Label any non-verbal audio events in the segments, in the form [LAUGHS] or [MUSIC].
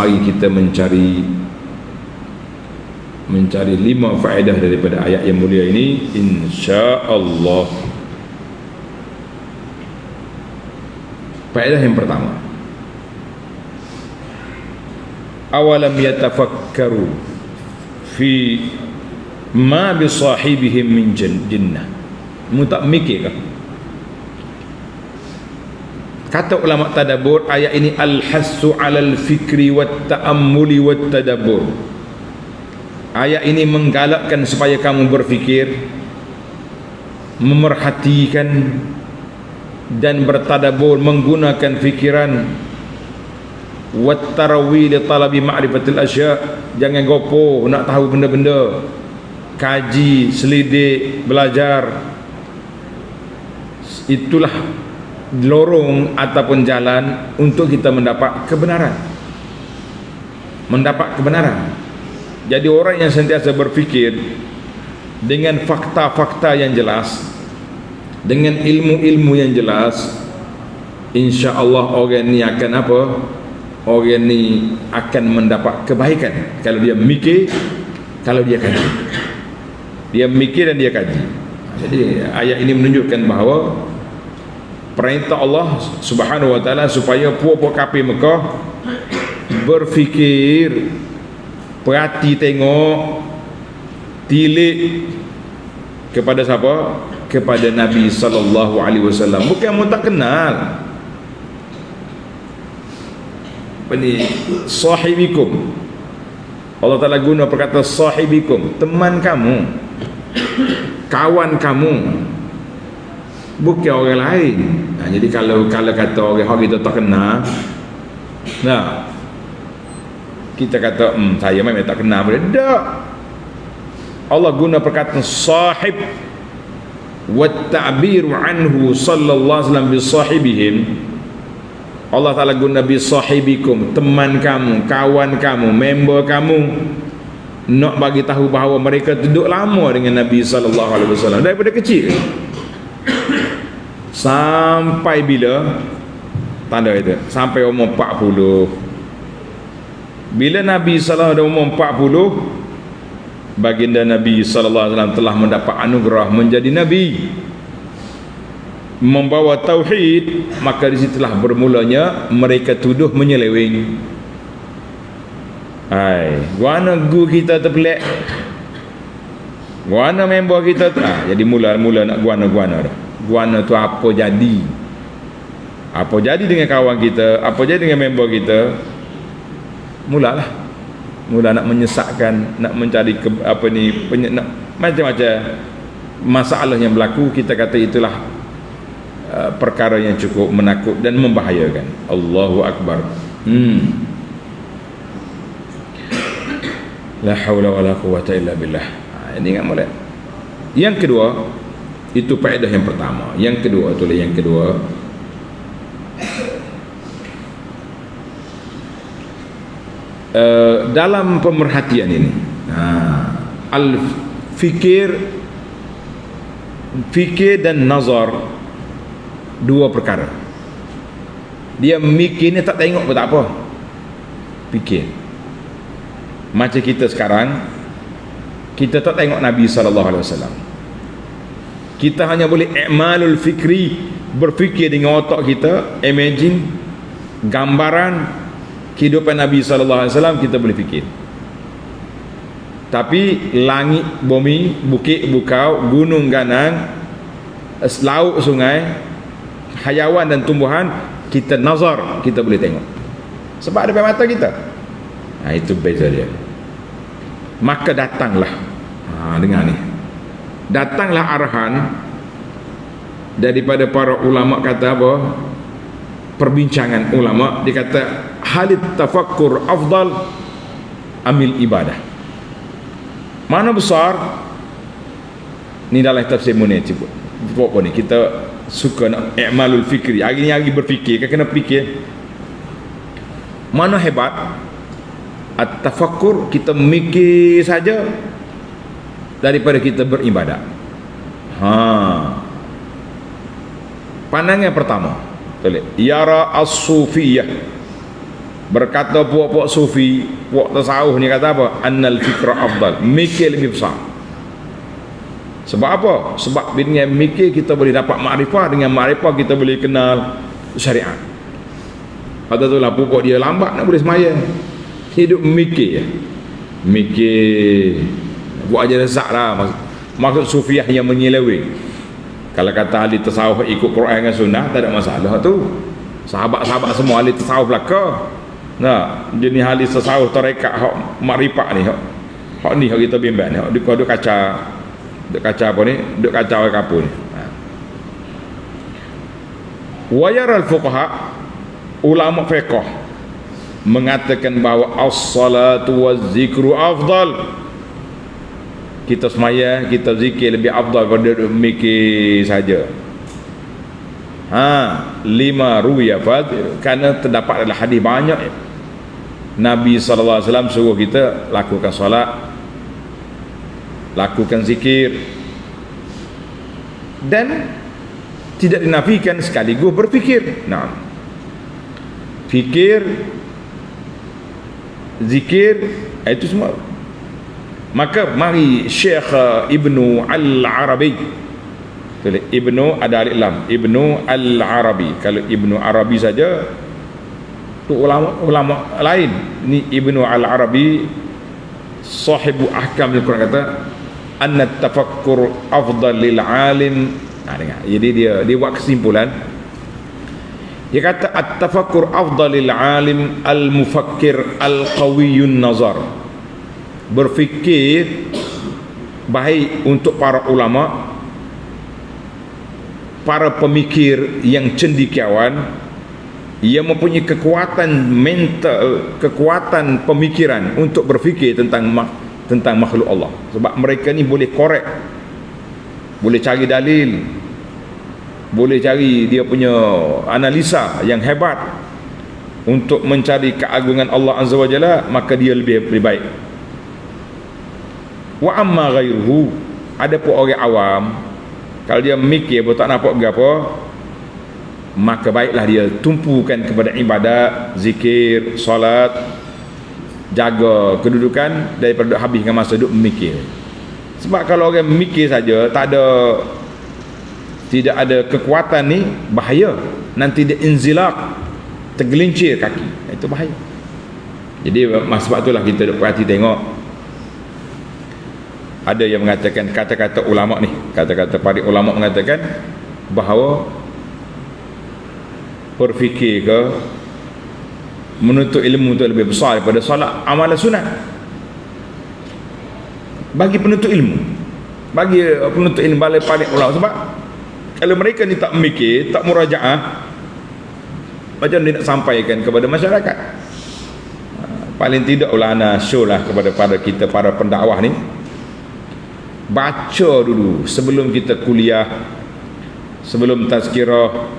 mari kita mencari mencari lima faedah daripada ayat yang mulia ini. insya-Allah. Faedah yang pertama. Awalam yatafakkaru fi ma bi sahibihim min jinnah. Mu tak mikir kah kata ulama tadabbur ayat ini al-hassu 'alal fikri wat ta'ammuli wat tadabbur Ayat ini menggalakkan supaya kamu berfikir Memerhatikan Dan bertadabur menggunakan fikiran. Wattarawi li talabi ma'rifatil asya. Jangan gopoh nak tahu benda-benda. Kaji, selidik, belajar. Itulah lorong ataupun jalan Untuk kita mendapat kebenaran Mendapat kebenaran jadi orang yang sentiasa berfikir dengan fakta-fakta yang jelas, dengan ilmu-ilmu yang jelas, insya-Allah orang ni akan apa? Orang ni akan mendapat kebaikan kalau dia mikir, kalau dia kaji. Dia mikir dan dia kaji. Jadi ayat ini menunjukkan bahawa perintah Allah Subhanahu wa taala supaya puak-puak kafir Mekah berfikir perhati tengok tilik kepada siapa? Kepada Nabi sallallahu alaihi wasallam. Bukan mu tak kenal. Apa ni? Sahibikum. Allah Taala guna perkata sahibikum teman kamu kawan kamu bukan orang lain. Nah, jadi kalau kalau kata orang orang kita tak kenal nah kita kata hmm, saya memang tak kenal boleh. Tak. Allah guna perkataan sahib. Wa ta'bir anhu sallallahu alaihi wasallam bi sahibihim. Allah Taala guna bi sahibikum teman kamu kawan kamu member kamu. Nak bagi tahu bahawa mereka duduk lama dengan Nabi sallallahu alaihi wasallam daripada kecil sampai bila? Tanda itu. Sampai umur 40 bila Nabi alaihi wasallam umur 40 baginda Nabi wasallam telah mendapat anugerah menjadi nabi. Membawa tauhid maka disitulah bermulanya mereka tuduh menyeleweng. Hai guana gu kita terpelak guana member kita ah, jadi mula-mula nak guana-guana dah guana tu apa jadi? Apa jadi dengan kawan kita? Apa jadi dengan member kita? Mulalah. Mula nak menyesatkan nak mencari ke, apa ni penye, nak, macam-macam masalah yang berlaku. Kita kata itulah uh, perkara yang cukup menakut dan membahayakan. Allahu akbar. Hmm. La haula wala quwata illa billah. Ha, ini ingat molek yang kedua itu faedah yang pertama. Yang kedua itulah yang kedua. Uh, dalam pemerhatian ini uh, al fikir fikir dan nazar dua perkara. Dia mikir ni tak tengok pun tak apa. Fikir. Macam kita sekarang kita tak tengok Nabi SAW kita hanya boleh i'malul fikri berfikir dengan otak kita imagine gambaran kehidupan Nabi sallallahu alaihi wasallam kita boleh fikir. Tapi langit, bumi, bukit, bukau, gunung, ganang, laut, sungai, hayawan dan tumbuhan kita nazar, kita boleh tengok. Sebab ada mata kita. Nah, itu beza dia. Maka datanglah. Ha, dengar ni. Datanglah arahan daripada para ulama kata apa? perbincangan ulama dia kata halit tafakkur afdal amil ibadah? Mana besar? Ni dalam tafsir munir apa ni? Kita suka nak i'malul fikri. Hari ni hari berfikir kan kena fikir. Mana hebat? At tafakkur kita mikir saja daripada kita beribadah. Ha. Pandangan pertama. Tulis. Yara as-sufiyah. berkata puak-puak sufi puak tasawuf ni kata apa? Annal fikra afdal. Mikir lebih besar. Sebab apa? Sebab dengan mikir kita boleh dapat makrifah dengan makrifah kita boleh kenal syariat. Kata tu lah pokok dia lambat nak boleh semaya hidup mikir. Mikir buat aja rezak lah maksud, sufiah yang menyelewi kalau kata ahli tasawuf ikut Quran dan sunnah tak ada masalah tu sahabat-sahabat semua ahli tasawuf belaka Nah, jenis ahli tasawuf tarekat hak makrifat ni hak. Hak ni hak kita bimbang ni. Hak dia duk kaca duk kaca apa ni? Duk kaca apa kapun ni. Ha. Wa yara al-fuqaha ulama fiqh mengatakan bahawa as-salatu waz-zikru afdal. Kita semaya, kita zikir lebih afdal pada mikir saja. Ha, lima ruya fad kerana terdapat dalam hadis banyak. Nabi SAW suruh kita lakukan solat lakukan zikir dan tidak dinafikan sekaligus berfikir. Nah fikir zikir itu semua maka mari Syekh Ibnu Al-Arabi. Ibnu ada alif lam. Ibnu Al-Arabi. Kalau Ibnu Arabi saja tu ulama ulama lain. Ni Ibnu Al-Arabi sahibu ahkam al-Quran kata anna tafakkur afdal lil alim. Ha, dengar. jadi dia dia buat kesimpulan. Dia kata at-tafakkur afdal lil alim al-mufakkir al-qawiyyun nazar berfikir baik untuk para ulama para pemikir yang cendikiawan ia mempunyai kekuatan mental kekuatan pemikiran untuk berfikir tentang tentang makhluk Allah. Sebab mereka ni boleh korek boleh cari dalil boleh cari dia punya analisa yang hebat untuk mencari keagungan Allah Azza wa Jalla maka dia lebih, lebih baik wa amma ghairuhu ada pun orang awam kalau dia mikir pun tak nampak apa maka baiklah dia tumpukan kepada ibadat, zikir, solat, jaga kedudukan daripada habis dengan masa duduk memikir. Sebab kalau orang memikir saja tak ada tidak ada kekuatan ni bahaya. Nanti dia inzilak tergelincir kaki. Itu bahaya. Jadi sebab itulah kita duk perhati tengok ada yang mengatakan kata-kata ulama ni, kata-kata para ulama mengatakan bahawa berfikir ke menuntut ilmu itu lebih besar daripada solat amalan sunat. Bagi penuntut ilmu bagi penuntut ilmu balik panik ulama sebab kalau mereka ni tak mikir tak murajaah macam dia nak sampaikan kepada masyarakat. Paling tidak ulana lah kepada para kita para pendakwah ni baca dulu sebelum kita kuliah sebelum tazkirah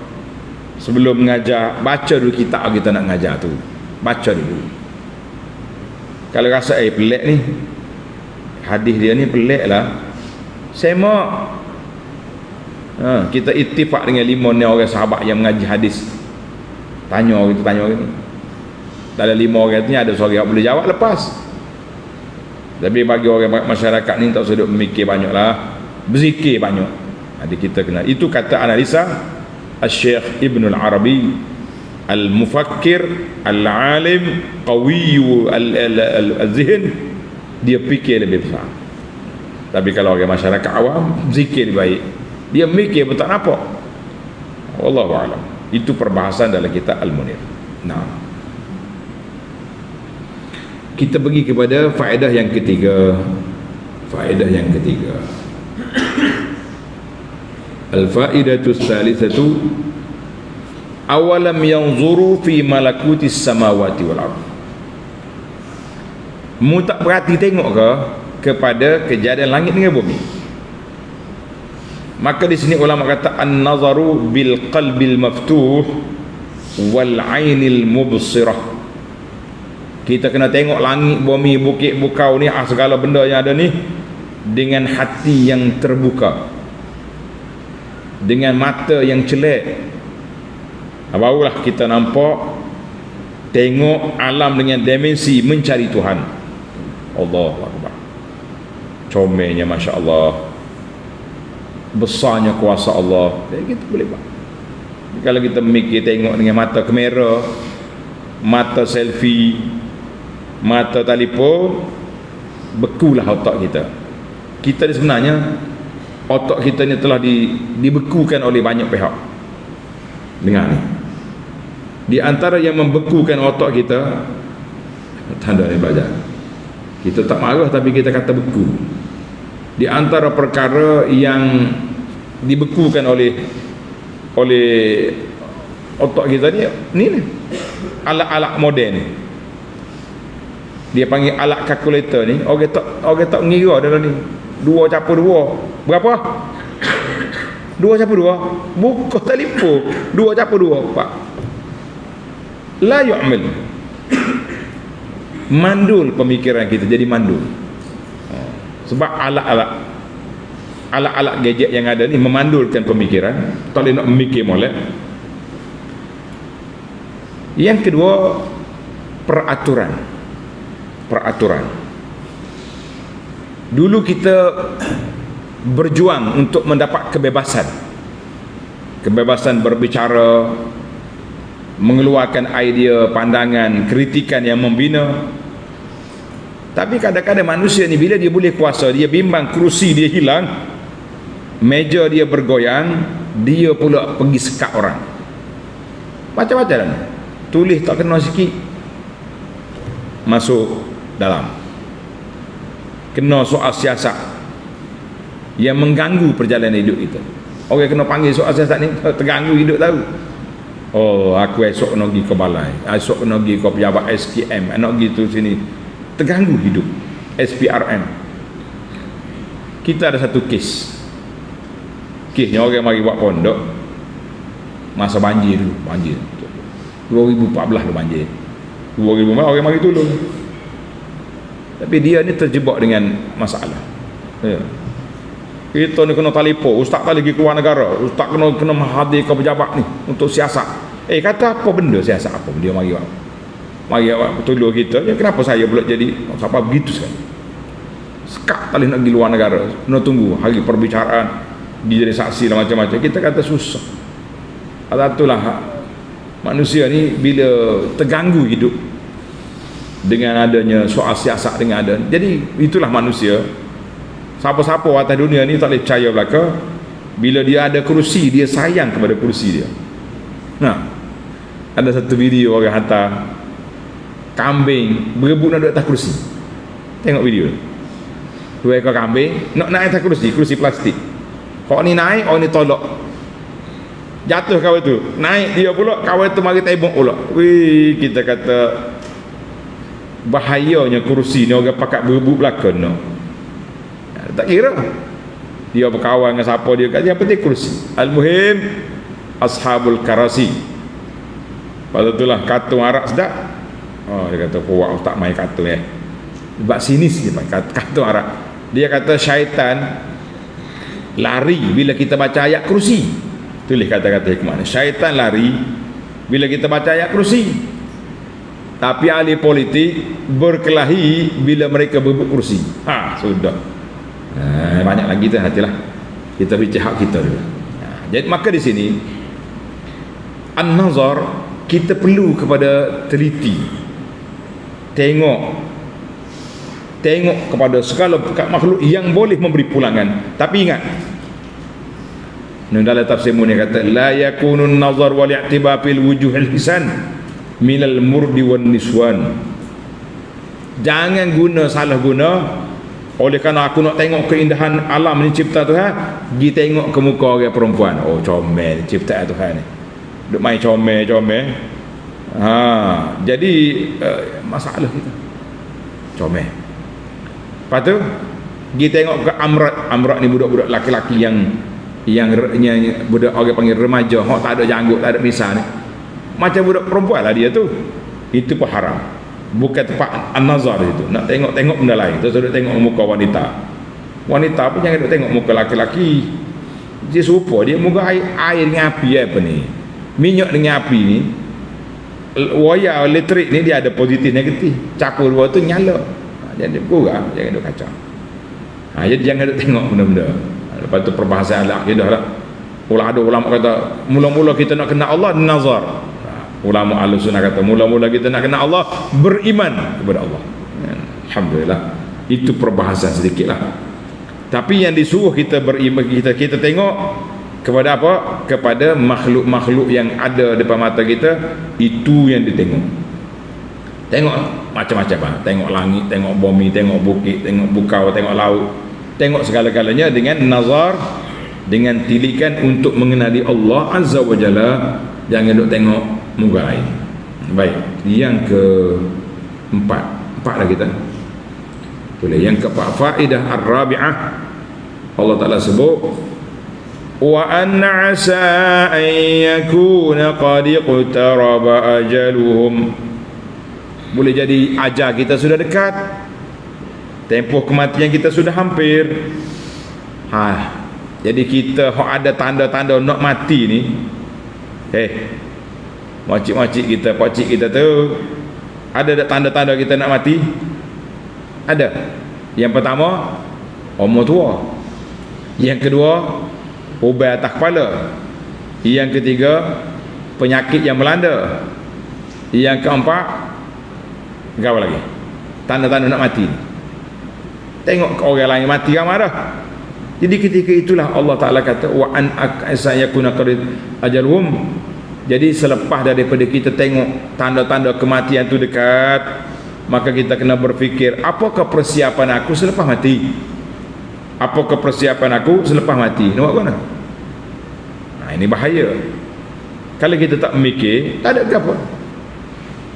sebelum mengajar baca dulu kitab kita nak mengajar tu. Baca dulu. Kalau rasa eh pelik ni. Hadis dia ni pelik lah. Semak. Ha, kita itifak dengan lima ni orang sahabat yang mengaji hadis. Tanya orang tu tanya orang ni. Dalam lima orang ni ada seorang yang boleh jawab lepas tapi bagi orang masyarakat ni tak usah duk memikir banyaklah. Berzikir banyak. Jadi kita kena. Itu kata analisa Al-Syekh Ibn Al-Arabi. Al-Mufakir Al-Alim Qawiyu Al-Zihin. Dia fikir lebih besar. Tapi kalau orang masyarakat awam Zikir lebih baik. Dia mikir pun tak nampak. Wallahu'alam Itu perbahasan dalam kitab Al-Munir. Nah kita pergi kepada faedah yang ketiga faedah yang ketiga Al-faidatu thalithatu awalam yanzuru fi malakuti samawati wal ard. Mu tak perhati tengok ke kepada kejadian langit dengan bumi? Maka di sini ulama kata an-nazaru bil qalbil maftuh wal ainil mubsirah. Kita kena tengok langit, bumi, bukit, bukau ni ah, segala benda yang ada ni dengan hati yang terbuka. Dengan mata yang celek barulah kita nampak tengok alam dengan dimensi mencari Tuhan. Allah Akbar. Comelnya Masya Allah besarnya kuasa Allah. Eh, kita boleh buat. Kalau kita mikir tengok dengan mata kamera mata selfie mata telefon bekulah otak kita. Kita ni sebenarnya otak kita ni telah di, dibekukan oleh banyak pihak. Dengar ni. Di antara yang membekukan otak kita tanda ni belajar. Kita tak marah tapi kita kata beku. Di antara perkara yang dibekukan oleh oleh otak kita ni ni ni. Alat-alat moden ni dia panggil alat kalkulator ni. Orang tak orang tak mengira dalam ni. Dua campur dua. Berapa? Dua campur dua. Buka telefon. Dua campur dua pak. La yu'mil. Mandul pemikiran kita jadi mandul. Ha. sebab alat-alat alat-alat gadget yang ada ni memandulkan pemikiran. Tak boleh nak memikir molek. Yang kedua peraturan peraturan. Dulu kita berjuang untuk mendapat kebebasan. Kebebasan berbicara mengeluarkan idea, pandangan, kritikan yang membina. Tapi kadang-kadang manusia ni bila dia boleh kuasa dia bimbang kerusi dia hilang. Meja dia bergoyang dia pula pergi sekat orang. Macam-macam tulis tak kena sikit. Masuk dalam. Kena soal siasat yang mengganggu perjalanan hidup kita. Orang kena panggil soal siasat ni [LAUGHS] terganggu hidup tahu. Oh aku esok kena pergi ke balai esok kena pergi ke pejabat SKM nak pergi tu sini. Terganggu hidup SPRM kita ada satu kes. Kesnya orang mari buat pondok. Masa banjir dulu banjir. 2014 tu banjir. 2014 orang mari tolong tapi dia ni terjebak dengan masalah. Ya. kita ni kena talipo ustaz tak lagi keluar negara ustaz kena kena hadir ke pejabat ni untuk siasat. Eh kata apa benda siasat apa? Dia mari buat. Mari buat tolong kita. Ya, kenapa saya pula jadi siapa? Begitu sekali. Sekat tak nak pergi luar negara kena tunggu hari perbicaraan dia jadi saksi dan macam-macam. Kita kata susah. Itulah manusia ni bila terganggu hidup dengan adanya soal siasat dengan ada. Jadi itulah manusia. Siapa-siapa atas dunia ni tak boleh percaya belaka. Bila dia ada kerusi dia sayang kepada kerusi dia. Nah. Ada satu video orang hantar. Kambing berebut nak duduk atas kerusi. Tengok video. Dua ekor kambing nak naik atas kerusi kerusi plastik. Orang ni naik orang ni tolak jatuh kawan tu. Naik dia pula kawan tu mari tembok pula. Wih kita kata bahayanya kursi ni orang pakat berebut belakang no. tak kira. Dia berkawan dengan siapa dia kata yang penting kursi al-muhim ashabul karasi. Pada itulah katung arak sedap. Oh, dia kata kuat tak main katung eh? Sebab sinis dia pakai katung arak dia kata syaitan lari bila kita baca ayat kursi tulis kata-kata hikmah syaitan lari bila kita baca ayat kursi tapi ahli politik berkelahi bila mereka berebut kursi. Ha. Sudah. Ha, banyak lagi tu hatilah kita bicara hak kita dulu. Ha, jadi maka di sini an-nazar kita perlu kepada teliti. Tengok. Tengok kepada segala makhluk yang boleh memberi pulangan. Tapi ingat dalam tafsir ni kata la yakunun nazar wal i'tiba fil wujuhil hisan minal murdi wan niswan. Jangan guna salah guna. Oleh kerana aku nak tengok keindahan alam ni cipta Tuhan pergi tengok ke muka orang perempuan. Oh comel cipta Tuhan ni. Duk main comel comel. Ha jadi uh, masalah kita. Comel. Lepas tu pergi tengok ke amrat. Amrat ni budak-budak laki-laki yang yang yang budak orang panggil remaja. Hok tak ada janggut tak ada misal ni macam budak perempuan lah dia tu. Itu pun haram. Bukan tempat an-nazar itu nak tengok-tengok benda lain. Terus duduk tengok muka wanita. Wanita pun jangan duduk tengok muka laki-laki. Dia serupa. Dia muka air, air dengan api apa ni? Minyak dengan api ni. Wayar elektrik ni dia ada positif negatif. Campur dua tu nyala. Jadi kurang jangan duk kacau. Ha, jadi jangan duk tengok benda-benda. Lepas tu perbahasan al-aqidah lah. Ada ulama kata mula-mula kita nak kenal Allah nazar ulama al-sunnah kata mula-mula kita nak kenal Allah beriman kepada Allah. Alhamdulillah. Itu perbahasan sedikit lah. Tapi yang disuruh kita beriman kita kita tengok kepada apa? Kepada makhluk-makhluk yang ada depan mata kita itu yang ditengok. Tengok macam-macam lah. tengok langit tengok bumi tengok bukit tengok bukau tengok laut. Tengok segala-galanya dengan nazar dengan tilikan untuk mengenali Allah Azza wa Jalla. Jangan duk tengok muka lain baik yang ke empat empat lah kita boleh. Yang keempat faedah ar-rabi'ah. Allah Taala sebut wa an asa an yakuna qad iqtaraba ajaluhum. Boleh jadi ajar kita sudah dekat tempoh kematian kita sudah hampir. Ha jadi kita ada tanda-tanda nak mati ni eh makcik-makcik kita pakcik kita tu ada tak tanda-tanda kita nak mati? Ada. Yang pertama umur tua. Yang kedua ubat atas kepala. Yang ketiga penyakit yang melanda. Yang keempat apa lagi? Tanda-tanda nak mati tengok ke orang lain mati kan marah. Jadi ketika itulah Allah Ta'ala kata wa an akasayakuna qarid ajalhum jadi selepas daripada kita tengok tanda-tanda kematian tu dekat maka kita kena berfikir apakah persiapan aku selepas mati? Apakah persiapan aku selepas mati? Buat mana nah, ini bahaya. Kalau kita tak memikir tak ada apa.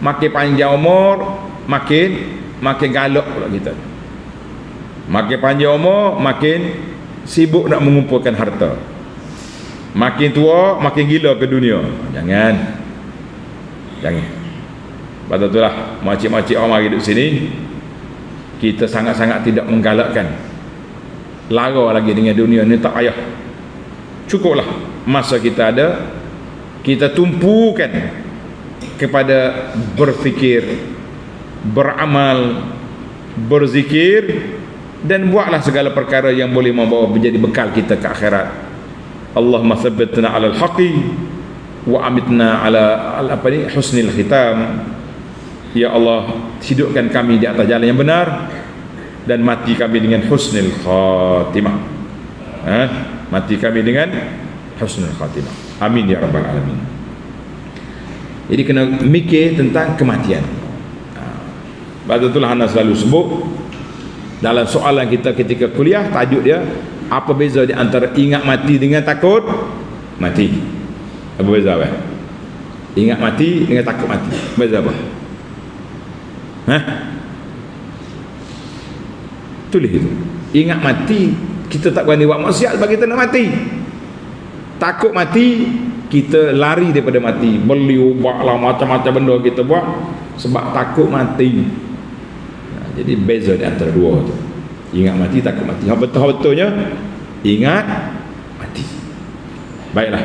Makin panjang umur makin makin galak pula kita. Makin panjang umur makin sibuk nak mengumpulkan harta makin tua makin gila ke dunia? Jangan. Jangan. Pada itulah makcik-makcik orang mari duduk sini. Kita sangat-sangat tidak menggalakkan. Lara lagi dengan dunia ni tak payah. Cukuplah masa kita ada. Kita tumpukan kepada berfikir beramal berzikir dan buatlah segala perkara yang boleh membawa menjadi bekal kita ke akhirat Allahumma thabbitna ala al-haqi wa amitna ala apa ni husnil khitam. Ya Allah hidupkan kami di atas jalan yang benar dan mati kami dengan husnul khatimah. Ha? mati kami dengan husnul khatimah. Amin ya rabbal alamin. Jadi kena mikir tentang kematian. Ha. betul Hana selalu sebut dalam soalan kita ketika kuliah tajuk dia apa beza di antara ingat mati dengan takut mati apa beza apa ingat mati dengan takut mati beza apa Ha? Tulis itu. Ingat mati, kita tak berani buat maksiat sebab kita nak mati. Takut mati, kita lari daripada mati. Beli ubat lah macam-macam benda kita buat sebab takut mati. Nah, jadi beza di antara dua tu. Ingat mati, takut mati. Yang betul-betulnya, ingat mati. Baiklah.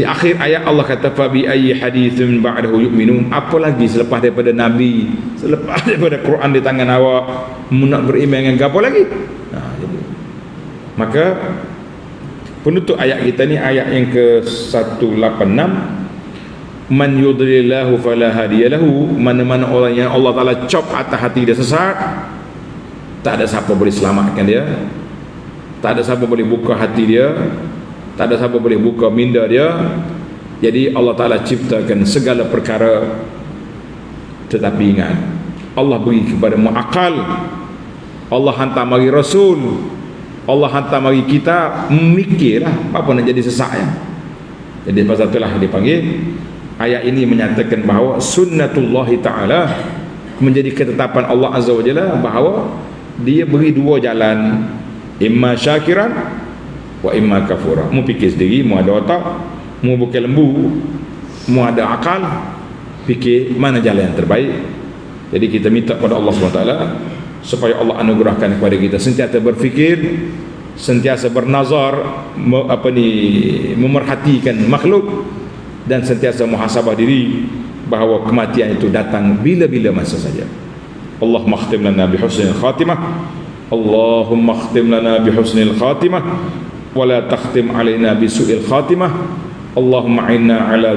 Di akhir ayat Allah kata fa bi ayyi haditsin ba'dahu yu'minun. Apa lagi selepas daripada nabi, selepas daripada Quran di tangan awak, nak beriman dengan apa lagi? Nah, jadi. Maka penutup ayat kita ni ayat yang ke-186 Man yudlillahu fala hadiyalahu mana-mana orang yang Allah Taala cop atas hati dia sesat tak ada siapa boleh selamatkan dia. Tak ada siapa boleh buka hati dia. Tak ada siapa boleh buka minda dia. Jadi Allah Ta'ala ciptakan segala perkara. Tetapi ingat Allah beri kepada mu akal Allah hantar mari Rasul. Allah hantar mari kita. Memikirlah apa nak jadi sesak ya. Jadi pasal itulah dipanggil ayat ini menyatakan bahawa sunnatullah ta'ala menjadi ketetapan Allah Azza wa Jalla bahawa dia beri dua jalan. Imma syakiran wa imma kafura mu fikir sendiri mu ada otak mu bukan lembu mu ada akal fikir mana jalan yang terbaik. Jadi kita minta kepada Allah SWT supaya Allah anugerahkan kepada kita sentiasa berfikir sentiasa bernazar apa ni memerhatikan makhluk dan sentiasa muhasabah diri bahawa kematian itu datang bila-bila masa saja Allahumma khtim lana bi husnil khatimah Allahumma khtim lana bi husnil khatimah wa la takhtim alaina bi su'il khatimah Allahumma inna ala